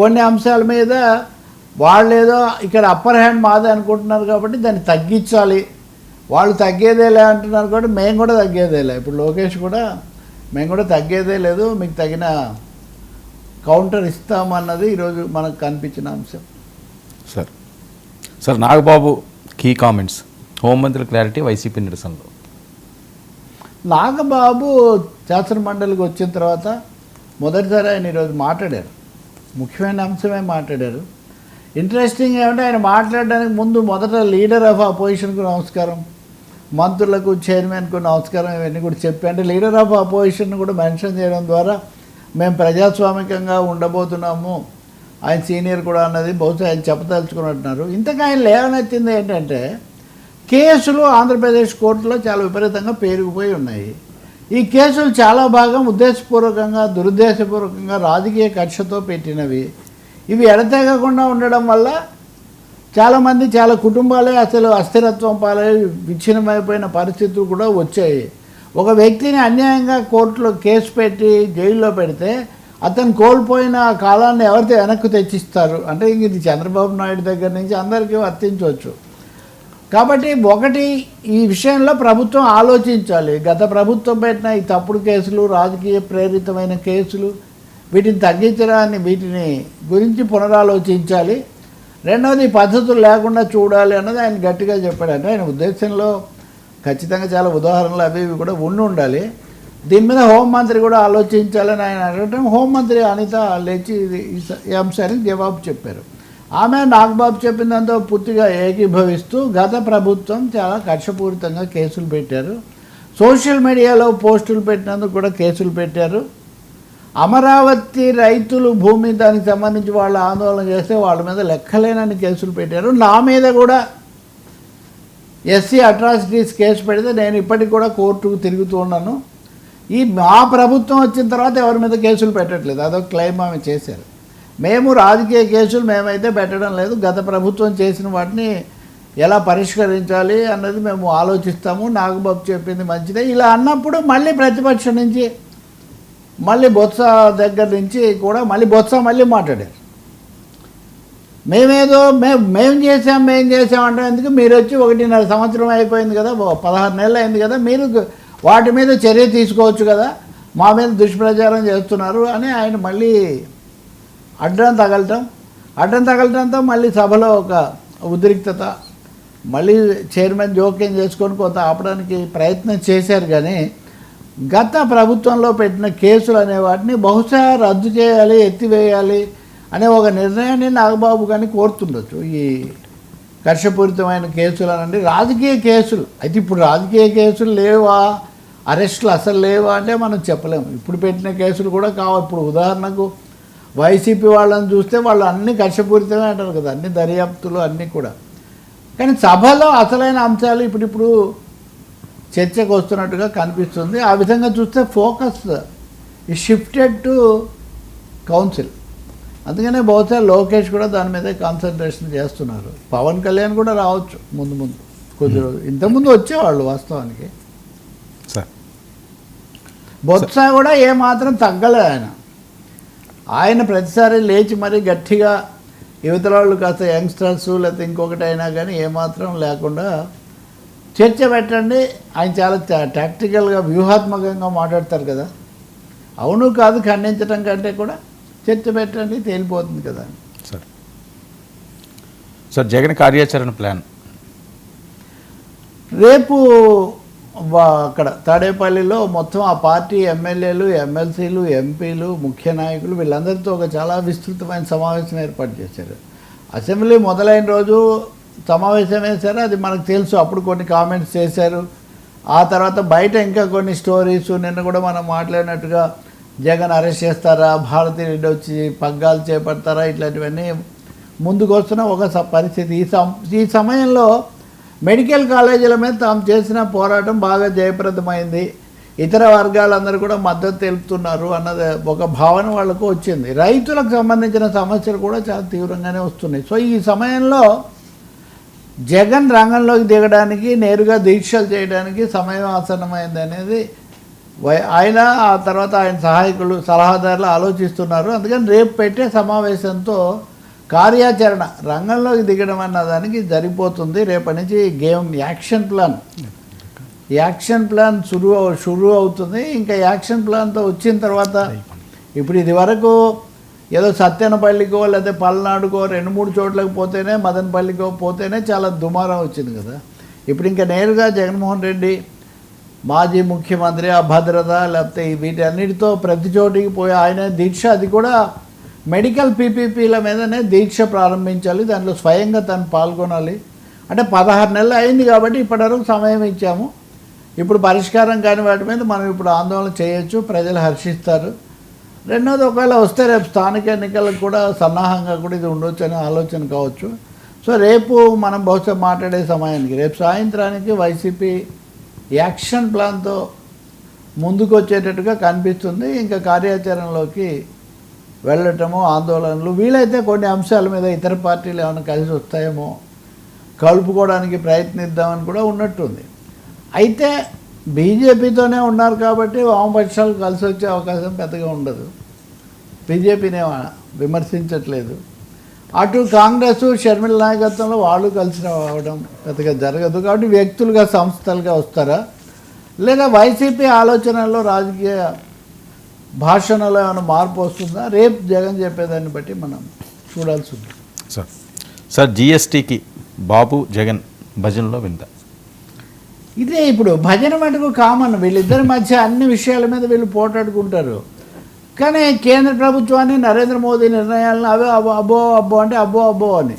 కొన్ని అంశాల మీద వాళ్ళు ఏదో ఇక్కడ అప్పర్ హ్యాండ్ మాదే అనుకుంటున్నారు కాబట్టి దాన్ని తగ్గించాలి. వాళ్ళు తగ్గేదేలే అంటున్నారు కాబట్టి మేము కూడా తగ్గేదేలే ఇప్పుడు లోకేష్ కూడా మేము కూడా తగ్గేదే లేదు మీకు తగిన కౌంటర్ ఇస్తామన్నది ఈరోజు మనకు కనిపించిన అంశం. Sir sir Nagababu key comments హోంమంత్రి క్లారిటీ వైసీపీ నిరసనలో. నాగబాబు శాసన మండలికి వచ్చిన తర్వాత మొదటిసారి ఆయన ఈరోజు మాట్లాడారు. ముఖ్యమైన అంశమే మాట్లాడారు. ఇంట్రెస్టింగ్ ఏమంటే ఆయన మాట్లాడడానికి ముందు మొదట లీడర్ ఆఫ్ అపోజిషన్కు నమస్కారం. మంత్రులకు చైర్మన్కు నమస్కారం ఇవన్నీ కూడా చెప్పి అంటే లీడర్ ఆఫ్ అపోజిషన్ కూడా మెన్షన్ చేయడం ద్వారా మేము ప్రజాస్వామికంగా ఉండబోతున్నాము. ఆయన సీనియర్ కూడా అన్నది బహుశా ఆయన చెప్పదలుచుకున్నట్టున్నారు. ఇంతకు ఆయన లేవనెత్తింది ఏంటంటే కేసులు ఆంధ్రప్రదేశ్ కోర్టులో చాలా విపరీతంగా పేరుకుపోయి ఉన్నాయి. ఈ కేసులు చాలా భాగం ఉద్దేశపూర్వకంగా దురుద్దేశపూర్వకంగా రాజకీయ కక్షతో పెట్టినవి. ఇవి ఎడతెగకుండా ఉండడం వల్ల చాలామంది చాలా కుటుంబాలే అసలు అస్థిరత్వం పాలై విచ్ఛిన్నమైపోయిన పరిస్థితులు కూడా వచ్చాయి. ఒక వ్యక్తిని అన్యాయంగా కోర్టులో కేసు పెట్టి జైల్లో పెడితే అతను కోల్పోయిన కాలాన్ని ఎవరితో వెనక్కి తెచ్చిస్తారు? అంటే ఇంక ఇది చంద్రబాబు నాయుడు దగ్గర నుంచి అందరికీ వర్తించవచ్చు. కాబట్టి ఒకటి ఈ విషయంలో ప్రభుత్వం ఆలోచించాలి. గత ప్రభుత్వం పెట్టిన ఈ తప్పుడు కేసులు రాజకీయ ప్రేరితమైన కేసులు వీటిని తగ్గించడాన్ని వీటిని గురించి పునరాలోచించాలి. రెండవది పద్ధతులు లేకుండా చూడాలి అన్నది ఆయన గట్టిగా చెప్పాడు. అంటే ఆయన ఉద్దేశంలో ఖచ్చితంగా చాలా ఉదాహరణలు అవి ఇవి కూడా ఉండి ఉండాలి. దీని మీద హోంమంత్రి కూడా ఆలోచించాలని ఆయన అడగటం హోంమంత్రి అనిత లేచి ఈ ఈ అంశానికి జవాబు చెప్పారు. ఆమె నాగబాబు చెప్పిన పూర్తిగా ఏకీభవిస్తూ గత ప్రభుత్వం చాలా కక్షపూరితంగా కేసులు పెట్టారు. సోషల్ మీడియాలో పోస్టులు పెట్టినందుకు కూడా కేసులు పెట్టారు. అమరావతి రైతులు భూమి దానికి సంబంధించి వాళ్ళు ఆందోళన చేస్తే వాళ్ళ మీద లెక్కలేనని కేసులు పెట్టారు. నా మీద కూడా ఎస్సీ అట్రాసిటీస్ కేసు పెడితే నేను ఇప్పటికి కూడా కోర్టుకు తిరుగుతూ ఉన్నాను. ఈ మా ప్రభుత్వం వచ్చిన తర్వాత ఎవరి మీద కేసులు పెట్టట్లేదు. అదొక క్లెయిమ్ ఆమె చేశారు. మేము రాజకీయ కేసులు మేమైతే పెట్టడం లేదు. గత ప్రభుత్వం చేసిన వాటిని ఎలా పరిష్కరించాలి అన్నది మేము ఆలోచిస్తాము. నాగబాబు చెప్పింది మంచిదే. ఇలా అన్నప్పుడు మళ్ళీ ప్రతిపక్షం నుంచి మళ్ళీ బొత్స దగ్గర నుంచి కూడా మళ్ళీ బొత్స మళ్ళీ మాట్లాడారు. మేమేదో మేము మేము చేసాం మేము చేసాం అంటే ఎందుకు మీరు వచ్చి ఒకటిన్నర సంవత్సరం అయిపోయింది కదా ఓ పదహారు నెలలు అయింది కదా మీరు వాటి మీద చర్య తీసుకోవచ్చు కదా మా మీద దుష్ప్రచారం చేస్తున్నారు అని ఆయన మళ్ళీ అడ్డం తగలటం అడ్డం తగలటంతో మళ్ళీ సభలో ఒక ఉద్రిక్తత మళ్ళీ చైర్మన్ జోక్యం చేసుకొని కొంత ఆపడానికి ప్రయత్నం చేశారు కానీ గత ప్రభుత్వంలో పెట్టిన కేసులు అనే వాటిని బహుశా రద్దు చేయాలి ఎత్తివేయాలి అనే ఒక నిర్ణయాన్ని నాగబాబు కానీ కోరుతుండొచ్చు. ఈ కర్షపూరితమైన కేసులు అనండి రాజకీయ కేసులు. అయితే ఇప్పుడు రాజకీయ కేసులు లేవా? అరెస్టులు అసలు లేవా అంటే మనం చెప్పలేము. ఇప్పుడు పెట్టిన కేసులు కూడా కావు. ఇప్పుడు ఉదాహరణకు వైసీపీ వాళ్ళని చూస్తే వాళ్ళు అన్ని కర్షపూరితమే అంటారు కదా అన్ని దర్యాప్తులు అన్నీ కూడా. కానీ సభలో అసలైన అంశాలు ఇప్పుడిప్పుడు చర్చకు వస్తున్నట్టుగా కనిపిస్తుంది. ఆ విధంగా చూస్తే ఫోకస్ ఈ షిఫ్టెడ్ టు కౌన్సిల్ అందుకనే బహుశా లోకేష్ కూడా దాని మీద కాన్సన్ట్రేషన్ చేస్తున్నారు. పవన్ కళ్యాణ్ కూడా రావచ్చు ముందు ముందు. కొద్ది రోజులు. ఇంతకుముందు వచ్చేవాళ్ళు వాస్తవానికి. సార్. బొత్స కూడా ఏమాత్రం తగ్గలే ఆయన. ఆయన ప్రతిసారి లేచి మరీ గట్టిగా యువతల వాళ్ళు కాస్త యంగ్స్టర్స్ లేకపోతే ఇంకొకటి అయినా కానీ ఏమాత్రం లేకుండా చర్చ పెట్టండి. ఆయన చాలా టాక్టికల్గా వ్యూహాత్మకంగా మాట్లాడతారు కదా. అవును కాదు ఖండించడం కంటే కూడా చర్చ పెట్టండి తేలిపోతుంది కదా. సార్. సార్ జగన్ కార్యాచరణ ప్లాన్. రేపు అక్కడ తాడేపల్లిలో మొత్తం ఆ పార్టీ ఎమ్మెల్యేలు ఎమ్మెల్సీలు ఎంపీలు ముఖ్య నాయకులు వీళ్ళందరితో ఒక చాలా విస్తృతమైన సమావేశం ఏర్పాటు చేశారు. అసెంబ్లీ మొదలైన రోజు సమావేశం వేశారు. అది మనకు తెలుసు. అప్పుడు కొన్ని కామెంట్స్ చేశారు. ఆ తర్వాత బయట ఇంకా కొన్ని స్టోరీస్ నిన్న కూడా మనం మాట్లాడినట్టుగా జగన్ అరెస్ట్ చేస్తారా భారతీ రెడ్డి వచ్చి పగ్గాలు చేపడతారా ఇట్లాంటివన్నీ ముందుకు వస్తున్న ఒక స- పరిస్థితి. ఈ సమ ఈ సమయంలో మెడికల్ కాలేజీల మీద తాము చేసిన పోరాటం బాగా జయప్రదమైంది. ఇతర వర్గాలందరూ కూడా మద్దతు తెలుపుతున్నారు అన్నది ఒక భావన వాళ్ళకు వచ్చింది. రైతులకు సంబంధించిన సమస్యలు కూడా చాలా తీవ్రంగానే వస్తున్నాయి. సో ఈ సమయంలో జగన్ రంగంలోకి దిగడానికి నేరుగా దీక్షలు చేయడానికి సమయం ఆసన్నమైంది అనేది ఆయన ఆ తర్వాత ఆయన సహాయకులు సలహాదారులు ఆలోచిస్తున్నారు. అందుకని రేపు పెట్టే సమావేశంతో కార్యాచరణ రంగంలోకి దిగడం అన్న దానికి జరిగిపోతుంది. రేపటి నుంచి game action plan. Action plan షురు షురు అవుతుంది. ఇంకా యాక్షన్ ప్లాన్తో వచ్చిన తర్వాత ఇప్పుడు ఇది వరకు ఏదో సత్యనపల్లికో లేకపోతే పల్నాడుకో రెండు మూడు చోట్లకు పోతేనే మదనపల్లికో పోతేనే చాలా దుమారం వచ్చింది కదా. ఇప్పుడు ఇంకా నేరుగా జగన్మోహన్ రెడ్డి మాజీ ముఖ్యమంత్రి అభద్రత లేకపోతే వీటన్నిటితో ప్రతి చోటికి పోయి ఆయన దీక్ష అది కూడా మెడికల్ పీపీపీల మీదనే దీక్ష ప్రారంభించాలి దాంట్లో స్వయంగా తను పాల్గొనాలి. అంటే పదహారు నెలలు అయింది కాబట్టి ఇప్పటివరకు సమయం ఇచ్చాము. ఇప్పుడు పరిష్కారం కాని వాటి మీద మనం ఇప్పుడు ఆందోళన చేయొచ్చు ప్రజలు హర్షిస్తారు. రెండోది ఒకవేళ వస్తే రేపు స్థానిక ఎన్నికలకు కూడా సన్నాహంగా కూడా ఇది ఉండొచ్చు అనే ఆలోచన కావచ్చు. సో రేపు మనం బహుశా మాట్లాడే సమయానికి రేపు సాయంత్రానికి వైసీపీ యాక్షన్ ప్లాన్తో ముందుకు వచ్చేటట్టుగా కనిపిస్తుంది. ఇంకా కార్యాచరణలోకి వెళ్ళటము ఆందోళనలు వీలైతే కొన్ని అంశాల మీద ఇతర పార్టీలు ఏమైనా కలిసి వస్తాయేమో కలుపుకోవడానికి ప్రయత్నిద్దామని కూడా ఉన్నట్టుంది. అయితే బీజేపీతోనే ఉన్నారు కాబట్టి వామపక్షాలు కలిసి వచ్చే అవకాశం పెద్దగా ఉండదు. బీజేపీనే విమర్శించట్లేదు. అటు కాంగ్రెస్ షర్మిల నాయకత్వంలో వాళ్ళు కలిసి రావడం పెద్దగా జరగదు కాబట్టి వ్యక్తులుగా సంస్థలుగా వస్తారా? లేదా వైసీపీ ఆలోచనల్లో రాజకీయ భాషణలో ఏమైనా మార్పు వస్తుందా? రేపు జగన్ చెప్పేదాన్ని బట్టి మనం చూడాల్సి ఉంది. సార్ సార్ జిఎస్టీకి బాబు జగన్ భజనలో విందా ఇదే ఇప్పుడు భజన మటుకు కామన్. వీళ్ళిద్దరి మధ్య అన్ని విషయాల మీద వీళ్ళు పోటాడుకుంటారు. కానీ కేంద్ర ప్రభుత్వాన్ని నరేంద్ర మోదీ నిర్ణయాలను అవే అబ్బో అబ్బో అబ్బో అంటే అబ్బో అబ్బో అని.